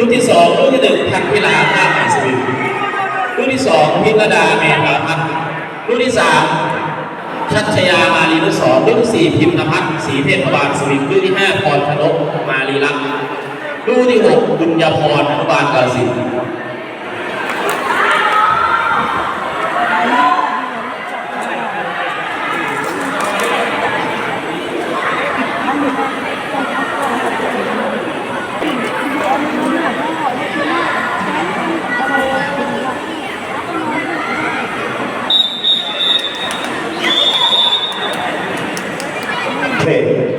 รุ่นที่สองรุ่นที่หนึ่งพันพิลาท่าไอสวินรุ่นที่สองพิรดาเมธาพัฒน์รุ่นที่สามชัชยามาลีนุสรรุ่นที่สี่พิมพ์นภัทรศรีเทพบาลสวิงรุ่นที่ห้าพรชนกมาลีรักษ์รุ่นที่หกบุญญาพรอนุบาลกาฬสิน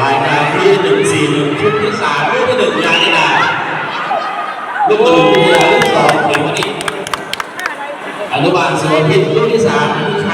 รายการที่หนึ่งสี่หนึ่งชุดที่สามรุ่นที่หนึ่งยานิดาลูกหนึ่งยาลูกสองเขมริอนุบาลสุวพิษรุ่นที่สามผู้ชาย